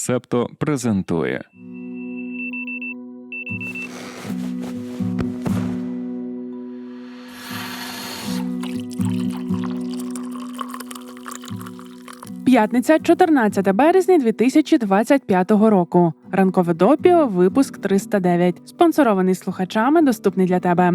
Септо презентує. П'ятниця, 14 березня 2025 року. Ранкове допіо, випуск 309. Спонсорований слухачами, доступний для тебе.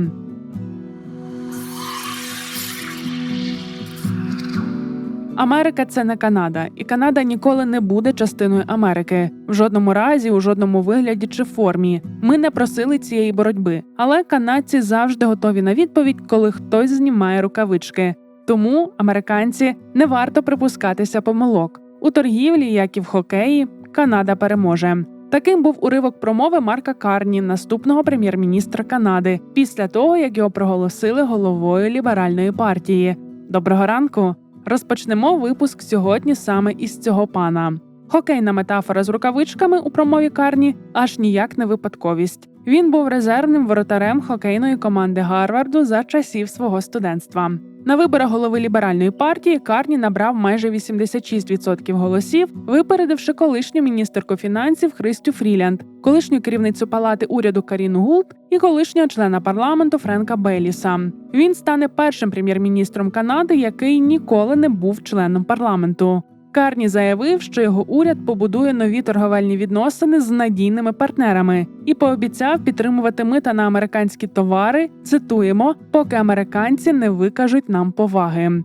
Америка це не Канада, і Канада ніколи не буде частиною Америки в жодному разі, у жодному вигляді чи формі. Ми не просили цієї боротьби, але канадці завжди готові на відповідь, коли хтось знімає рукавички. Тому американці не варто припускатися помилок у торгівлі, як і в хокеї. Канада переможе. Таким був уривок промови Марка Карні, наступного прем'єр-міністра Канади, після того як його проголосили головою ліберальної партії. Доброго ранку! Розпочнемо випуск сьогодні саме із цього пана. Хокейна метафора з рукавичками у промові Карні аж ніяк не випадковість. Він був резервним воротарем хокейної команди Гарварду за часів свого студентства. На виборах голови ліберальної партії Карні набрав майже 86% голосів, випередивши колишню міністерку фінансів Христю Фрілянд, колишню керівницю палати уряду Каріну Гулт і колишнього члена парламенту Френка Беліса. Він стане першим прем'єр-міністром Канади, який ніколи не був членом парламенту. Карні заявив, що його уряд побудує нові торговельні відносини з надійними партнерами і пообіцяв підтримувати мита на американські товари. Цитуємо, поки американці не викажуть нам поваги.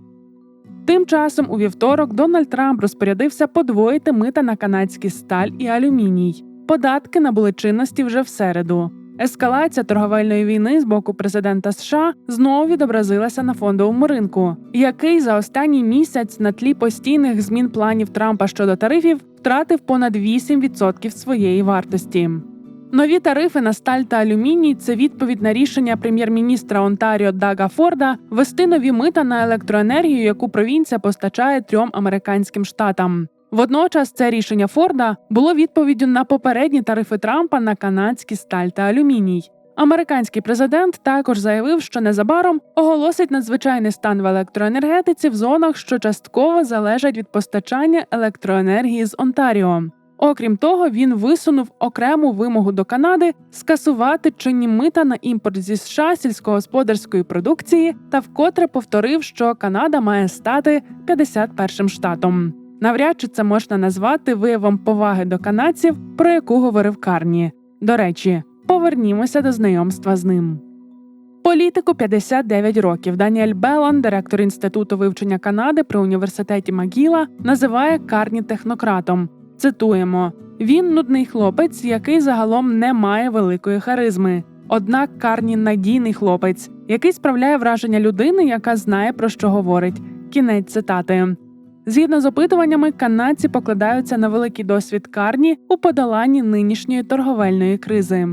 Тим часом у вівторок Дональд Трамп розпорядився подвоїти мита на канадський сталь і алюміній. Податки набули чинності вже в середу. Ескалація торговельної війни з боку президента США знову відобразилася на фондовому ринку, який за останній місяць на тлі постійних змін планів Трампа щодо тарифів втратив понад 8% своєї вартості. Нові тарифи на сталь та алюміній це відповідь на рішення прем'єр-міністра Онтаріо Дага Форда ввести нові мита на електроенергію, яку провінція постачає трьом американським штатам. Водночас це рішення Форда було відповіддю на попередні тарифи Трампа на канадські сталь та алюміній. Американський президент також заявив, що незабаром оголосить надзвичайний стан в електроенергетиці в зонах, що частково залежать від постачання електроенергії з Онтаріо. Окрім того, він висунув окрему вимогу до Канади скасувати чинні мита на імпорт зі США сільськогосподарської продукції та вкотре повторив, що Канада має стати 51-м штатом. Навряд чи це можна назвати виявом поваги до канадців, про яку говорив Карні. До речі, повернімося до знайомства з ним. Політику 59 років Даніель Белан, директор інституту вивчення Канади при університеті Магіла, називає Карні технократом. Цитуємо: він нудний хлопець, який загалом не має великої харизми. Однак Карні надійний хлопець, який справляє враження людини, яка знає про що говорить. Кінець цитати. Згідно з опитуваннями, канадці покладаються на великий досвід Карні у подоланні нинішньої торговельної кризи.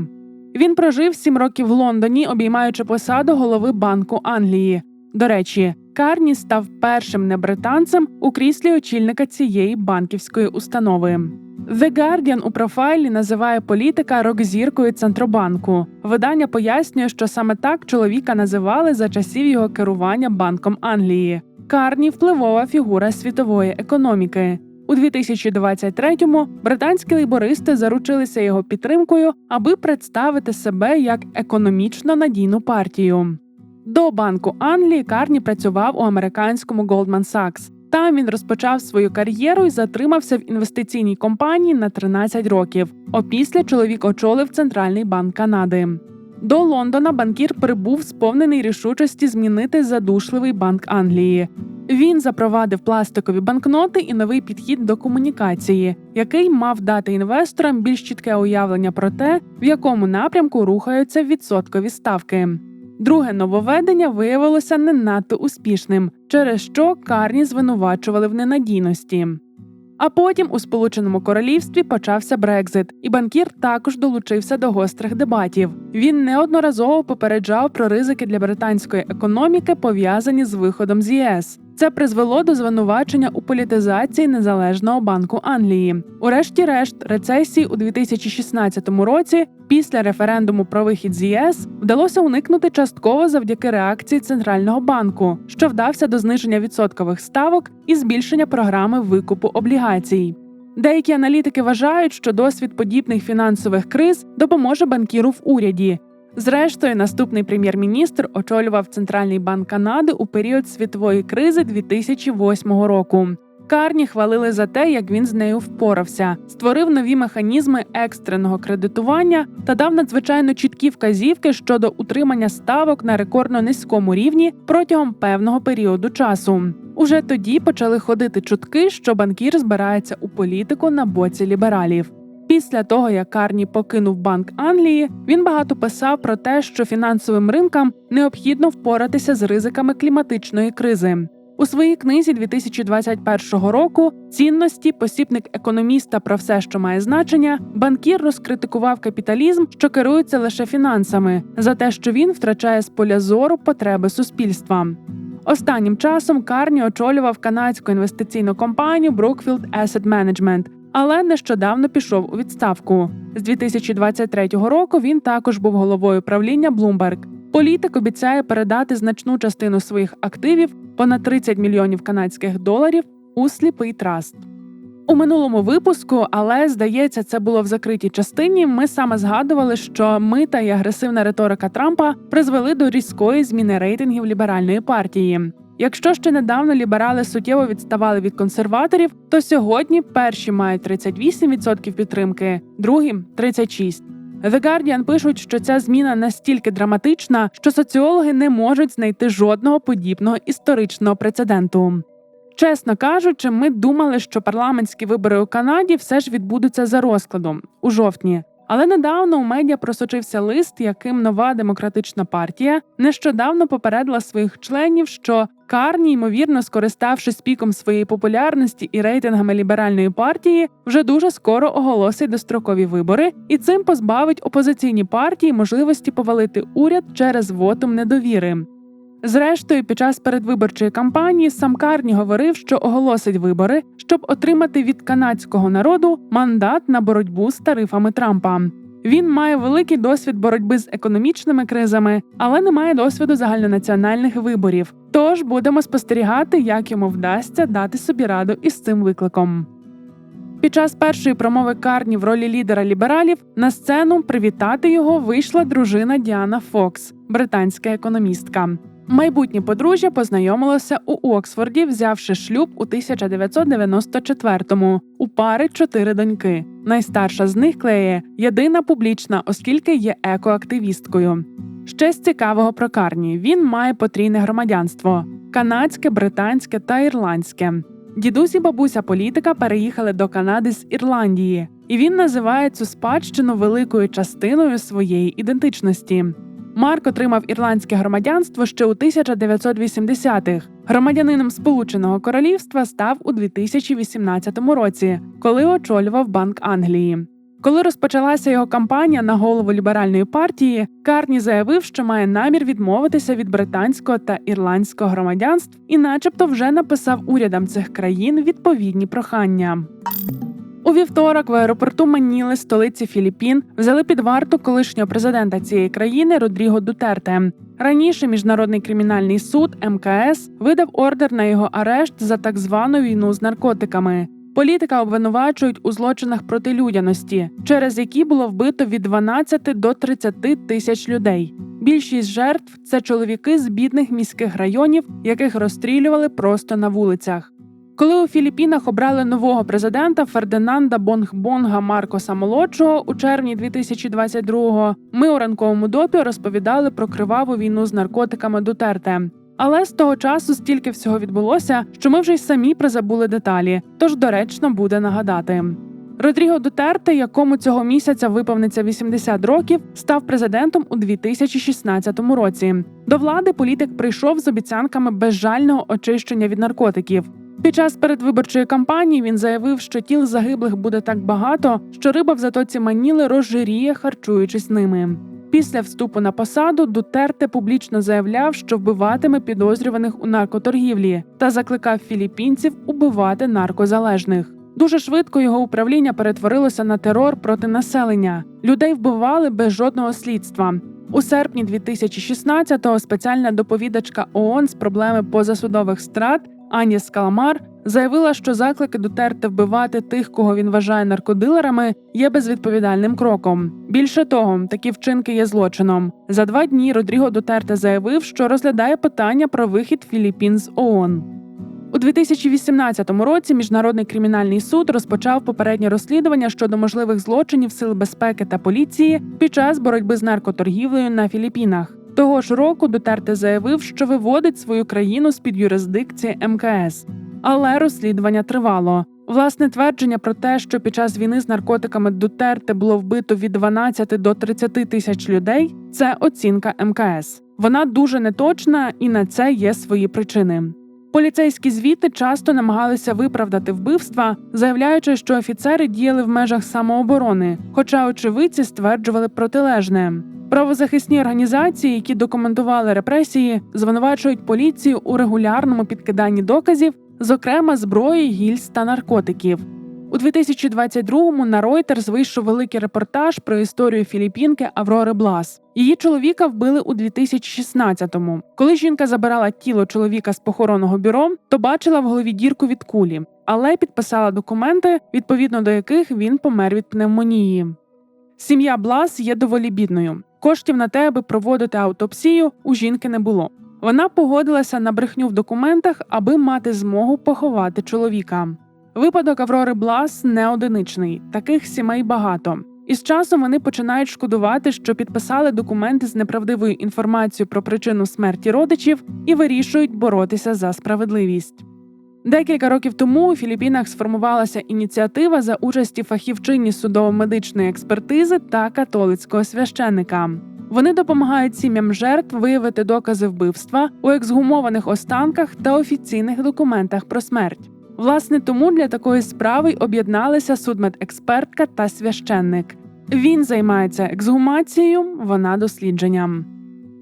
Він прожив сім років в Лондоні, обіймаючи посаду голови Банку Англії. До речі, Карні став першим небританцем у кріслі очільника цієї банківської установи. The Guardian у профайлі називає політика рок-зіркою центробанку. Видання пояснює, що саме так чоловіка називали за часів його керування Банком Англії. Карні впливова фігура світової економіки. У 2023-му британські лейбористи заручилися його підтримкою, аби представити себе як економічно надійну партію. До Банку Англії Карні працював у американському Goldman Sachs. Там він розпочав свою кар'єру і затримався в інвестиційній компанії на 13 років. Опісля чоловік очолив Центральний банк Канади. До Лондона банкір прибув сповнений рішучості змінити задушливий банк Англії. Він запровадив пластикові банкноти і новий підхід до комунікації, який мав дати інвесторам більш чітке уявлення про те, в якому напрямку рухаються відсоткові ставки. Друге нововведення виявилося не надто успішним, через що карні звинувачували в ненадійності. А потім у Сполученому Королівстві почався Брекзит, і банкір також долучився до гострих дебатів. Він неодноразово попереджав про ризики для британської економіки, пов'язані з виходом з ЄС. Це призвело до звинувачення у політизації незалежного банку Англії. Урешті-решт, рецесії у 2016 році, після референдуму про вихід з ЄС, вдалося уникнути частково завдяки реакції центрального банку, що вдався до зниження відсоткових ставок і збільшення програми викупу облігацій. Деякі аналітики вважають, що досвід подібних фінансових криз допоможе банкіру в уряді. Зрештою, наступний прем'єр-міністр очолював Центральний банк Канади у період світової кризи 2008 року. Карні хвалили за те, як він з нею впорався, створив нові механізми екстреного кредитування та дав надзвичайно чіткі вказівки щодо утримання ставок на рекордно низькому рівні протягом певного періоду часу. Уже тоді почали ходити чутки, що банкір збирається у політику на боці лібералів. Після того, як Карні покинув Банк Англії, він багато писав про те, що фінансовим ринкам необхідно впоратися з ризиками кліматичної кризи. У своїй книзі 2021 року цінності посібник економіста про все, що має значення, банкір розкритикував капіталізм, що керується лише фінансами, за те, що він втрачає з поля зору потреби суспільства. Останнім часом Карні очолював канадську інвестиційну компанію Brookfield Asset Management, але нещодавно пішов у відставку. З 2023 року він також був головою правління Bloomberg. Політик обіцяє передати значну частину своїх активів понад 30 мільйонів канадських доларів у сліпий траст. У минулому випуску, але здається, це було в закритій частині. Ми саме згадували, що мита і агресивна риторика Трампа призвели до різкої зміни рейтингів ліберальної партії. Якщо ще недавно ліберали суттєво відставали від консерваторів, то сьогодні перші мають 38% підтримки, другі 36%. The Guardian пишуть, що ця зміна настільки драматична, що соціологи не можуть знайти жодного подібного історичного прецеденту. Чесно кажучи, ми думали, що парламентські вибори у Канаді все ж відбудуться за розкладом у жовтні. Але недавно у медіа просочився лист, яким нова демократична партія нещодавно попередила своїх членів, що Карні, ймовірно, скориставшись піком своєї популярності і рейтингами ліберальної партії, вже дуже скоро оголосить дострокові вибори і цим позбавить опозиційні партії можливості повалити уряд через вотум недовіри. Зрештою, під час передвиборчої кампанії сам Карні говорив, що оголосить вибори, щоб отримати від канадського народу мандат на боротьбу з тарифами Трампа. Він має великий досвід боротьби з економічними кризами, але не має досвіду загальнонаціональних виборів. Тож будемо спостерігати, як йому вдасться дати собі раду із цим викликом. Під час першої промови Карні в ролі лідера лібералів на сцену привітати його вийшла дружина Діана Фокс, британська економістка. Майбутнє подружжя познайомилося у Оксфорді, взявши шлюб у 1994-му. У пари чотири доньки. Найстарша з них Клеє єдина публічна, оскільки є екоактивісткою. Ще з цікавого про Карні він має потрійне громадянство: канадське, британське та ірландське. Дідусь і бабуся політика переїхали до Канади з Ірландії, і він називає цю спадщину великою частиною своєї ідентичності. Марк отримав ірландське громадянство ще у 1980-х. Громадянином Сполученого Королівства став у 2018 році, коли очолював Банк Англії. Коли розпочалася його кампанія на голову ліберальної партії, Карні заявив, що має намір відмовитися від британського та ірландського громадянств і, начебто, вже написав урядам цих країн відповідні прохання. У вівторок в аеропорту Маніли, столиці Філіппін, взяли під варту колишнього президента цієї країни Родріго Дутерте. Раніше міжнародний кримінальний суд МКС видав ордер на його арешт за так звану війну з наркотиками. Політика обвинувачують у злочинах проти людяності, через які було вбито від 12 до 30 тисяч людей. Більшість жертв це чоловіки з бідних міських районів, яких розстрілювали просто на вулицях. Коли у Філіппінах обрали нового президента Фердинанда Бонгбонга Маркоса Молодшого у червні 2022-го, ми у ранковому допі розповідали про криваву війну з наркотиками Дутерте. Але з того часу стільки всього відбулося, що ми вже й самі призабули деталі, тож доречно буде нагадати. Родріго Дутерте, якому цього місяця виповниться 80 років, став президентом у 2016 році. До влади політик прийшов з обіцянками безжального очищення від наркотиків. Під час передвиборчої кампанії він заявив, що тіл загиблих буде так багато, що риба в затоці Маніли розжиріє, харчуючись ними. Після вступу на посаду Дутерте публічно заявляв, що вбиватиме підозрюваних у наркоторгівлі та закликав філіппінців убивати наркозалежних. Дуже швидко його управління перетворилося на терор проти населення. Людей вбивали без жодного слідства. У серпні 2016-го спеціальна доповідачка ООН з проблеми позасудових страт Аня Скаламар заявила, що заклики Дутерте вбивати тих, кого він вважає наркодилерами, є безвідповідальним кроком. Більше того, такі вчинки є злочином. За два дні Родріго Дутерте заявив, що розглядає питання про вихід Філіппін з ООН. У 2018 році Міжнародний кримінальний суд розпочав попереднє розслідування щодо можливих злочинів сил безпеки та поліції під час боротьби з наркоторгівлею на Філіппінах. Того ж року Дутерте заявив, що виводить свою країну з під юрисдикції МКС. Але розслідування тривало. Власне твердження про те, що під час війни з наркотиками Дутерте було вбито від 12 до 30 тисяч людей, це оцінка МКС. Вона дуже неточна, і на це є свої причини. Поліцейські звіти часто намагалися виправдати вбивства, заявляючи, що офіцери діяли в межах самооборони, хоча очевидці стверджували протилежне. Правозахисні організації, які документували репресії, звинувачують поліцію у регулярному підкиданні доказів, зокрема зброї, гільз та наркотиків. У 2022-му на Reuters вийшов великий репортаж про історію філіппінки Аврори Блас. Її чоловіка вбили у 2016-му. Коли жінка забирала тіло чоловіка з похоронного бюро, то бачила в голові дірку від кулі, але підписала документи, відповідно до яких він помер від пневмонії. Сім'я Блас є доволі бідною. Коштів на те, аби проводити аутопсію, у жінки не було. Вона погодилася на брехню в документах, аби мати змогу поховати чоловіка. Випадок Аврори Блас не одиничний, таких сімей багато. І з часом вони починають шкодувати, що підписали документи з неправдивою інформацією про причину смерті родичів і вирішують боротися за справедливість. Декілька років тому у Філіппінах сформувалася ініціатива за участі фахівчині судово-медичної експертизи та католицького священника. Вони допомагають сім'ям жертв виявити докази вбивства у ексгумованих останках та офіційних документах про смерть. Власне, тому для такої справи й об'єдналися судмедекспертка та священник. Він займається ексгумацією, вона дослідженням.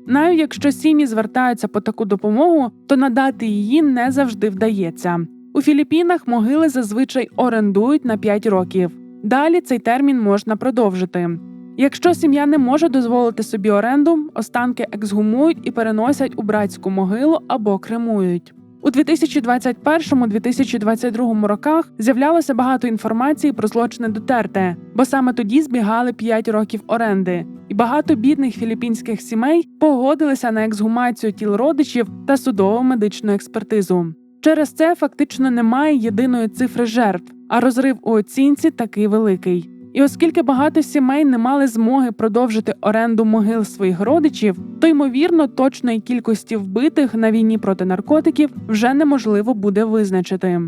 Навіть якщо сім'ї звертаються по таку допомогу, то надати її не завжди вдається. У Філіппінах могили зазвичай орендують на 5 років. Далі цей термін можна продовжити. Якщо сім'я не може дозволити собі оренду, останки ексгумують і переносять у братську могилу або кремують. У 2021-2022 роках з'являлося багато інформації про злочини Дутерте, бо саме тоді збігали 5 років оренди, і багато бідних філіппінських сімей погодилися на ексгумацію тіл родичів та судово медичну експертизу. Через це фактично немає єдиної цифри жертв, а розрив у оцінці такий великий. І оскільки багато сімей не мали змоги продовжити оренду могил своїх родичів, то ймовірно точної кількості вбитих на війні проти наркотиків вже неможливо буде визначити.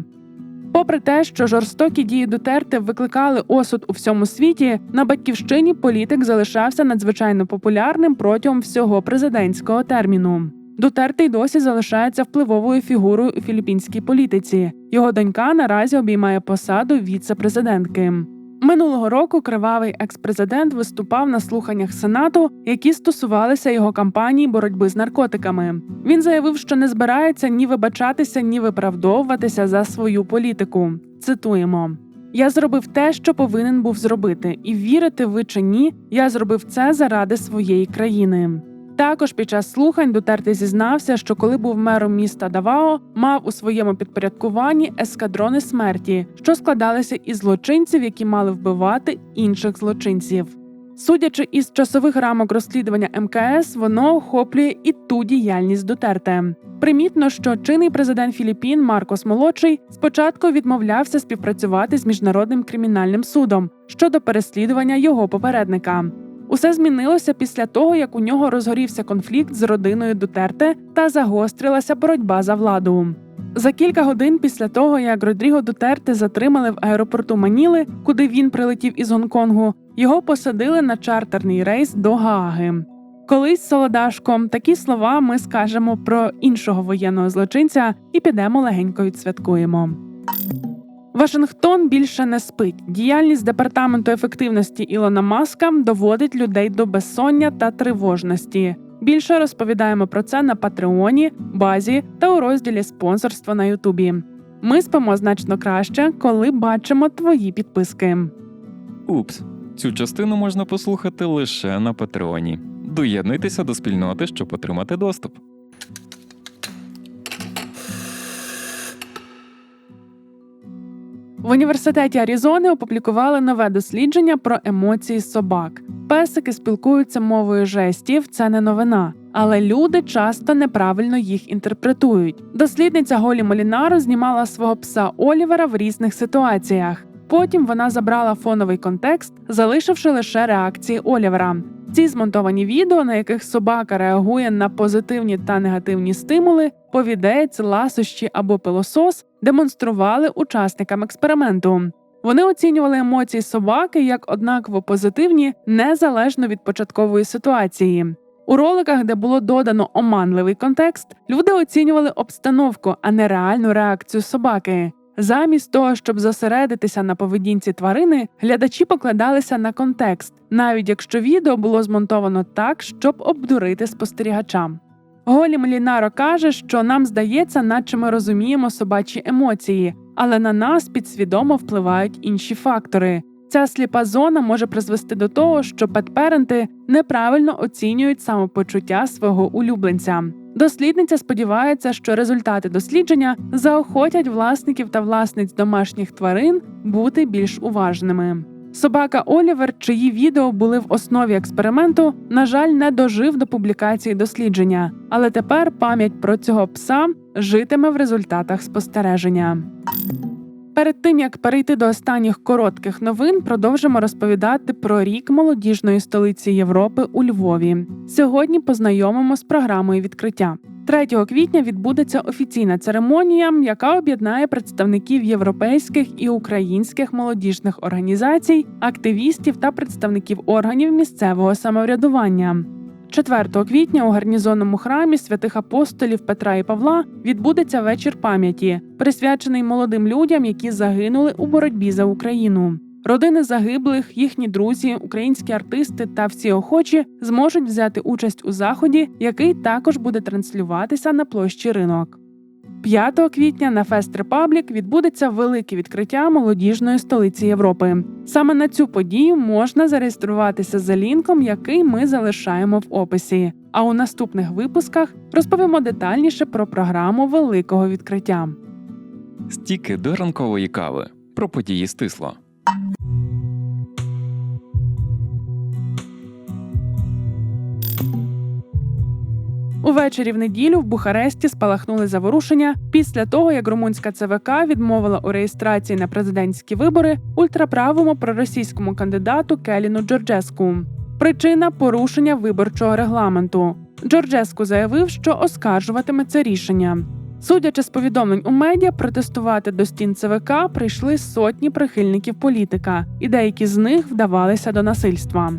Попри те, що жорстокі дії Дутерте викликали осуд у всьому світі, на батьківщині політик залишався надзвичайно популярним протягом всього президентського терміну. Дутерте й досі залишається впливовою фігурою у філіппінській політиці. Його донька наразі обіймає посаду віце-президентки. Минулого року кривавий експрезидент виступав на слуханнях сенату, які стосувалися його кампанії боротьби з наркотиками. Він заявив, що не збирається ні вибачатися, ні виправдовуватися за свою політику. Цитуємо. Я зробив те, що повинен був зробити, і вірите ви чи ні, я зробив це заради своєї країни. Також під час слухань Дутерте зізнався, що коли був мером міста Давао, мав у своєму підпорядкуванні ескадрони смерті, що складалися із злочинців, які мали вбивати інших злочинців. Судячи із часових рамок розслідування МКС, воно охоплює і ту діяльність Дутерте. Примітно, що чинний президент Філіппін Маркос Молодший спочатку відмовлявся співпрацювати з міжнародним кримінальним судом щодо переслідування його попередника. Усе змінилося після того, як у нього розгорівся конфлікт з родиною Дутерте та загострилася боротьба за владу. За кілька годин після того, як Родріго Дутерте затримали в аеропорту Маніли, куди він прилетів із Гонконгу, його посадили на чартерний рейс до Гааги. Колись солодашком такі слова ми скажемо про іншого воєнного злочинця і підемо легенько відсвяткуємо. Вашингтон більше не спить. Діяльність департаменту ефективності Ілона Маска доводить людей до безсоння та тривожності. Більше розповідаємо про це на Патреоні, базі та у розділі спонсорства на Ютубі. Ми спимо значно краще, коли бачимо твої підписки. Упс, цю частину можна послухати лише на Патреоні. Доєднуйтеся до спільноти, щоб отримати доступ. В університеті Арізони опублікували нове дослідження про емоції собак. Песики спілкуються мовою жестів, це не новина. Але люди часто неправильно їх інтерпретують. Дослідниця Голі Молінаро знімала свого пса Олівера в різних ситуаціях. Потім вона забрала фоновий контекст, залишивши лише реакції Олівера. Ці змонтовані відео, на яких собака реагує на позитивні та негативні стимули, повідець, ласощі або пилосос, демонстрували учасникам експерименту. Вони оцінювали емоції собаки як однаково позитивні, незалежно від початкової ситуації. У роликах, де було додано оманливий контекст, люди оцінювали обстановку, а не реальну реакцію собаки. Замість того, щоб зосередитися на поведінці тварини, глядачі покладалися на контекст, навіть якщо відео було змонтовано так, щоб обдурити спостерігача. Голі Млінаро каже, що нам здається, наче ми розуміємо собачі емоції, але на нас підсвідомо впливають інші фактори. Ця сліпа зона може призвести до того, що петперенти неправильно оцінюють самопочуття свого улюбленця. Дослідниця сподівається, що результати дослідження заохотять власників та власниць домашніх тварин бути більш уважними. Собака Олівер, чиї відео були в основі експерименту, на жаль, не дожив до публікації дослідження, але тепер пам'ять про цього пса житиме в результатах спостереження. Перед тим як перейти до останніх коротких новин, продовжимо розповідати про рік молодіжної столиці Європи у Львові. Сьогодні познайомимо з програмою відкриття. 3 квітня відбудеться офіційна церемонія, яка об'єднає представників європейських і українських молодіжних організацій, активістів та представників органів місцевого самоврядування. 4 квітня у гарнізонному храмі святих апостолів Петра і Павла відбудеться вечір пам'яті, присвячений молодим людям, які загинули у боротьбі за Україну. Родини загиблих, їхні друзі, українські артисти та всі охочі зможуть взяти участь у заході, який також буде транслюватися на площі ринок. 5 квітня на Фест Репаблік відбудеться велике відкриття молодіжної столиці Європи. Саме на цю подію можна зареєструватися за лінком, який ми залишаємо в описі. А у наступних випусках розповімо детальніше про програму великого відкриття. Стіки до ранкової кави. Про події стисло. Увечері в неділю в Бухаресті спалахнули заворушення після того, як румунська ЦВК відмовила у реєстрації на президентські вибори ультраправому проросійському кандидату Келіну Джорджеску. Причина порушення виборчого регламенту. Джорджеску заявив, що оскаржуватиме це рішення. Судячи з повідомлень у медіа, протестувати до стін ЦВК прийшли сотні прихильників політика, і деякі з них вдавалися до насильства.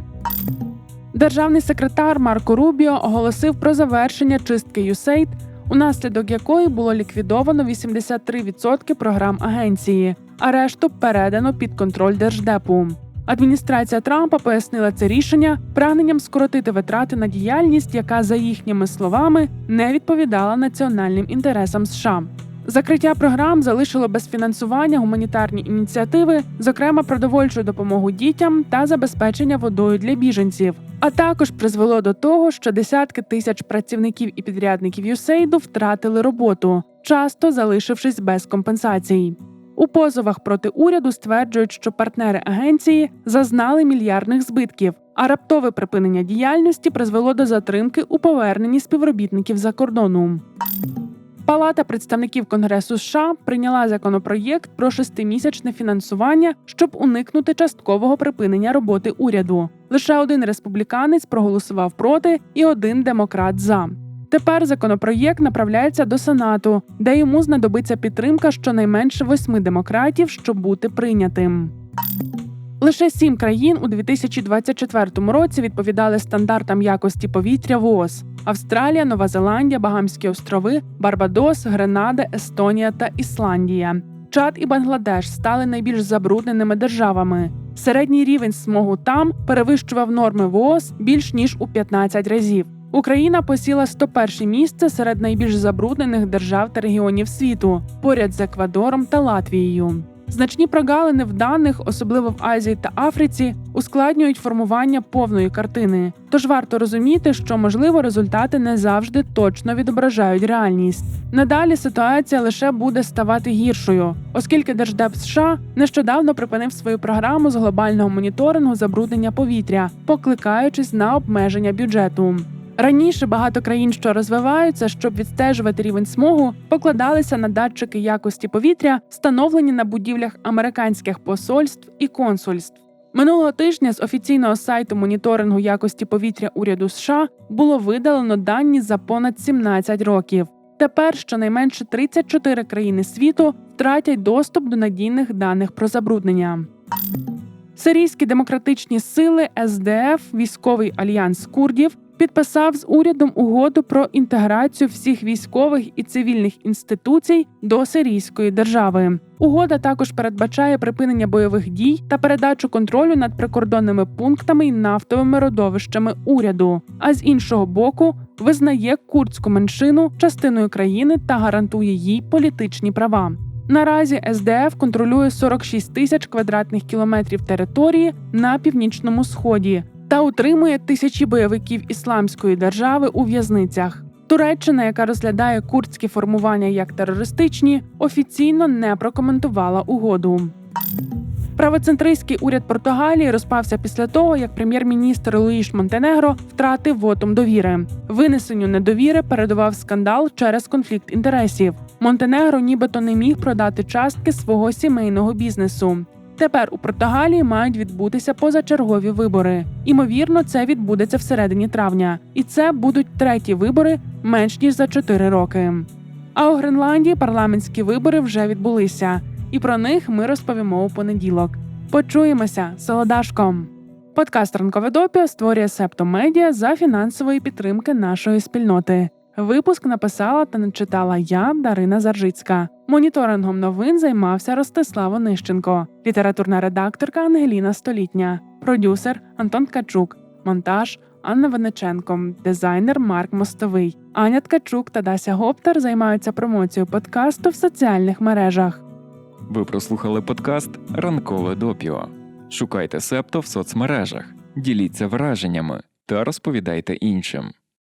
Державний секретар Марко Рубіо оголосив про завершення чистки USAID, унаслідок якої було ліквідовано 83% програм агенції, а решту передано під контроль держдепу. Адміністрація Трампа пояснила це рішення прагненням скоротити витрати на діяльність, яка, за їхніми словами, не відповідала національним інтересам США. Закриття програм залишило без фінансування гуманітарні ініціативи, зокрема продовольчу допомогу дітям та забезпечення водою для біженців. А також призвело до того, що десятки тисяч працівників і підрядників USAID втратили роботу, часто залишившись без компенсацій. У позовах проти уряду стверджують, що партнери агенції зазнали мільярдних збитків, а раптове припинення діяльності призвело до затримки у поверненні співробітників за кордону. Палата представників Конгресу США прийняла законопроєкт про шестимісячне фінансування, щоб уникнути часткового припинення роботи уряду. Лише один республіканець проголосував проти, і один демократ за. Тепер законопроєкт направляється до Сенату, де йому знадобиться підтримка щонайменше восьми демократів, щоб бути прийнятим. Лише сім країн у 2024 році відповідали стандартам якості повітря ВООЗ: Австралія, Нова Зеландія, Багамські острови, Барбадос, Гренада, Естонія та Ісландія. Чад і Бангладеш стали найбільш забрудненими державами. Середній рівень смогу там перевищував норми ВООЗ більш ніж у 15 разів. Україна посіла 101 місце серед найбільш забруднених держав та регіонів світу, поряд з Еквадором та Латвією. Значні прогалини в даних, особливо в Азії та Африці, ускладнюють формування повної картини. Тож варто розуміти, що можливо результати не завжди точно відображають реальність. Надалі ситуація лише буде ставати гіршою, оскільки Держдеп США нещодавно припинив свою програму з глобального моніторингу забруднення повітря, покликаючись на обмеження бюджету. Раніше багато країн, що розвиваються, щоб відстежувати рівень смогу, покладалися на датчики якості повітря, встановлені на будівлях американських посольств і консульств. Минулого тижня з офіційного сайту моніторингу якості повітря уряду США було видалено дані за понад 17 років. Тепер щонайменше 34 країни світу втратять доступ до надійних даних про забруднення. Сирійські демократичні сили СДФ, військовий альянс курдів, підписав з урядом угоду про інтеграцію всіх військових і цивільних інституцій до сирійської держави. Угода також передбачає припинення бойових дій та передачу контролю над прикордонними пунктами і нафтовими родовищами уряду. А з іншого боку, визнає курдську меншину частиною країни та гарантує їй політичні права. Наразі СДФ контролює 46 тисяч квадратних кілометрів території на північному сході та утримує тисячі бойовиків ісламської держави у в'язницях. Туреччина, яка розглядає курдські формування як терористичні, офіційно не прокоментувала угоду. Правоцентристський уряд Португалії розпався після того, як прем'єр-міністр Луїш Монтенегро втратив вотум довіри. Винесенню недовіри передував скандал через конфлікт інтересів. Монтенегро нібито не міг продати частки свого сімейного бізнесу. Тепер у Португалії мають відбутися позачергові вибори. Імовірно, це відбудеться всередині травня, і це будуть треті вибори менш ніж за 4 роки. А у Гренландії парламентські вибори вже відбулися, і про них ми розповімо у понеділок. Почуємося, солодашком! Подкаст Ранкове допіо створює Септо Медіа за фінансової підтримки нашої спільноти. Випуск написала та начитала я, Дарина Заржицька. Моніторингом новин займався Ростислав Онищенко, літературна редакторка Ангеліна Столітня, продюсер Антон Ткачук, монтаж Анна Венеченко, дизайнер Марк Мостовий. Аня Ткачук та Дася Гоптар займаються промоцією подкасту в соціальних мережах. Ви прослухали подкаст Ранкове допіо. Шукайте Септо в соцмережах, діліться враженнями та розповідайте іншим.